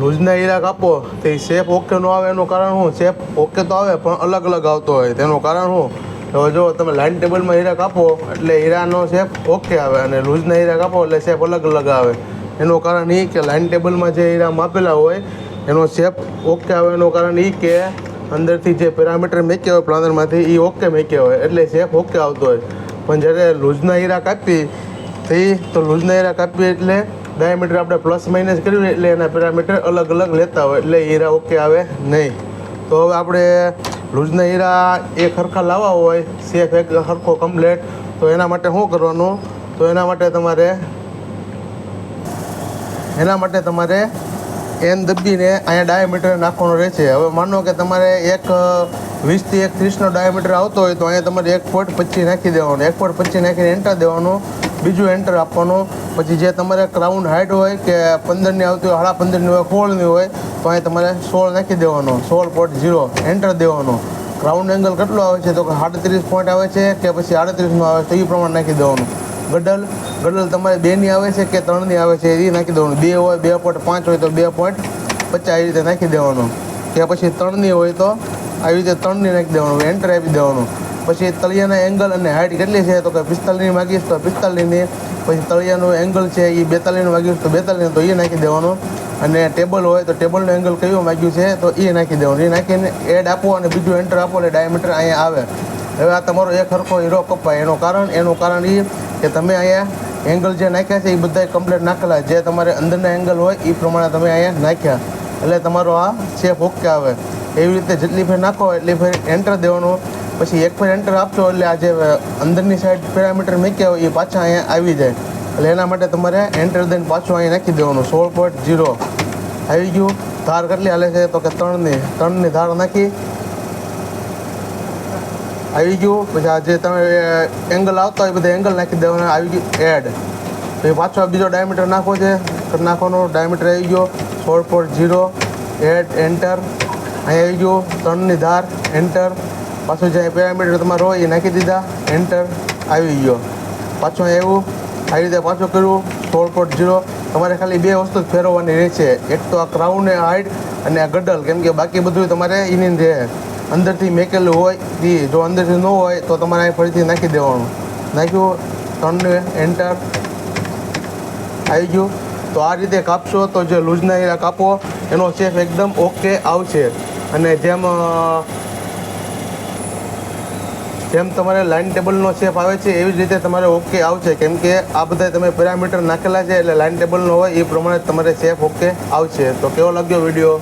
લૂઝના હીરા કાપો, તો એ shape okay no આવે એનું કારણ શું? શેપ ઓકે તો આવે, પણ અલગ અલગ આવતો હોય. તેનું કારણ શું? હવે જો તમે લાઇન ટેબલમાં હીરા કાપો, એટલે હીરાનો શેપ ઓકે આવે અને લૂઝના હીરા કાપો, એટલે શેપ અલગ અલગ આવે. એનું કારણ એ કે લાઇન ટેબલમાં જે હીરા માપેલા હોય, એનો શેપ ઓકે આવે. એનું કારણ એ કે અંદરથી જે પેરામીટર મેક્યા હોય, પ્લાનરમાંથી એ ઓકે મેક્યા હોય, એટલે શેપ ઓકે આવતો હોય. પણ જ્યારે લૂઝના હીરા કાપી થઈ તો લૂઝના હીરા કાપીએ એટલે ડાયામીટર આપણે પ્લસ માઇનસ કર્યું એટલે એના પેરામીટર અલગ અલગ લેતા હોય એટલે હીરા ઓકે આવે નહીં. તો હવે આપણે લૂઝના હીરા એક સરખા લાવવા હોય સેફ એક સરખો કમ્પ્લેટ તો એના માટે શું કરવાનું? તો એના માટે તમારે, એના માટે તમારે એન દબીને અહીંયા ડાયામીટર નાખવાનો રહેશે. હવે માનો કે તમારે એક વીસથી એક ત્રીસનો ડાયામીટર આવતો હોય તો અહીંયા તમારે એક પોઈન્ટ પચીસ નાખી દેવાનું. એક પોઈન્ટ પચીસ નાખીને એન્ટર દેવાનું. બીજું એન્ટર આપવાનું. પછી જે તમારે ક્રાઉન હાઇટ હોય કે પંદરની આવતી હોય સાડા પંદરની હોય સોળની હોય, તો અહીંયા તમારે સોળ નાખી દેવાનો. સોળ પોઈન્ટ ઝીરો એન્ટર દેવાનો. ક્રાઉન એંગલ કેટલો આવે છે? તો કે સાડત્રીસ પોઈન્ટ આવે છે કે પછી આડત્રીસનો આવે છે? એ પ્રમાણે નાખી દેવાનું. ગડલ ગડલ તમારે બેની આવે છે કે ત્રણની આવે છે? એ નાખી દેવાનું. બે હોય, બે પોઈન્ટ પાંચ હોય તો બે પોઈન્ટ પચાસ એ રીતે નાખી દેવાનું. કે પછી ત્રણની હોય તો આવી રીતે ત્રણની નાખી દેવાનું એન્ટર આપી દેવાનું. પછી તળિયાના એંગલ અને હાઇટ કેટલી છે તો કે પિસ્તાલીસની માગીશ તો પિસ્તાલીસની, પછી તળિયાનું એંગલ છે એ બેતાલીસનું માગીશ તો બેતાલીસ તો એ નાખી દેવાનું. અને ટેબલ હોય તો ટેબલનું એંગલ કયો માગ્યું છે તો એ નાખી દેવાનું. એ નાખીને એડ આપો અને બીજું એન્ટર આપો એટલે ડાયામીટર અહીંયા આવે. હવે આ તમારો એક સરખો હીરો કપાય એનું કારણ એનું કારણ એ કે તમે અહીંયા એંગલ જે નાખ્યા છે એ બધા કમ્પ્લેટ નાખેલા. જે તમારે અંદરના એંગલ હોય એ પ્રમાણે તમે અહીંયા નાખ્યા. એટલે તમારો આ શેપ ઓકે આવે. એવી રીતે જેટલી ફેર નાખો એટલી ફેર એન્ટર દેવાનું. પછી એક ફેર એન્ટર આપશો એટલે આ જે અંદરની સાઈડ પેરામીટર મૂક્યા હોય એ પાછા અહીંયા આવી જાય. એટલે એના માટે તમારે એન્ટર દઈને પાછું અહીંયા નાખી દેવાનું. સોળ પોઈન્ટ ઝીરો આવી ગયું. ધાર કેટલી હાલે છે? તો કે ત્રણની ત્રણની ધાર નાખી. આવી ગયું. પછી આ જે તમે એંગલ આવતા હોય બધા એંગલ નાખી દેવાના. આવી ગયું. એડ પછી પાછો બીજો ડાયામીટર નાખવો છે. નાખવાનો ડાયામીટર આવી ગયો. સોળ પોઈન્ટ ઝીરો એડ એન્ટર અહીં આવી ગયું, ત્રણની ધાર એન્ટર પાછું જે પેરામીટર તમારો હોય એ નાખી દીધા એન્ટર આવી ગયો. પાછું આવ્યું, આવી રીતે પાછું કર્યું, સોળ પોઈન્ટ ઝીરો તમારે ખાલી બે વસ્તુ જ ફેરવવાની રહેશે એક તો આ ક્રાઉન હાઇટ અને આ ગડલ, કેમ કે બાકી બધું તમારે એની રહે અંદરથી મેકેલું હોય. એ જો અંદરથી ન હોય તો તમારે અહીં ફરીથી નાખી દેવાનું. નાખ્યું, ત્રણને એન્ટર આવી ગયું. તો આ રીતે કાપશો તો જે લૂઝના હીરા કાપો, એનો શેપ એકદમ ઓકે આવશે. અને જેમ જેમ તમારે લાઇન ટેબલનો શેપ આવે છે, એવી જ રીતે તમારે ઓકે આવશે. કેમ કે આ બધા તમે પેરામીટર નાખેલા છે એટલે લાઇન ટેબલનો હોય, એ પ્રમાણે તમારે શેપ ઓકે આવશે. તો કેવો લાગ્યો વીડિયો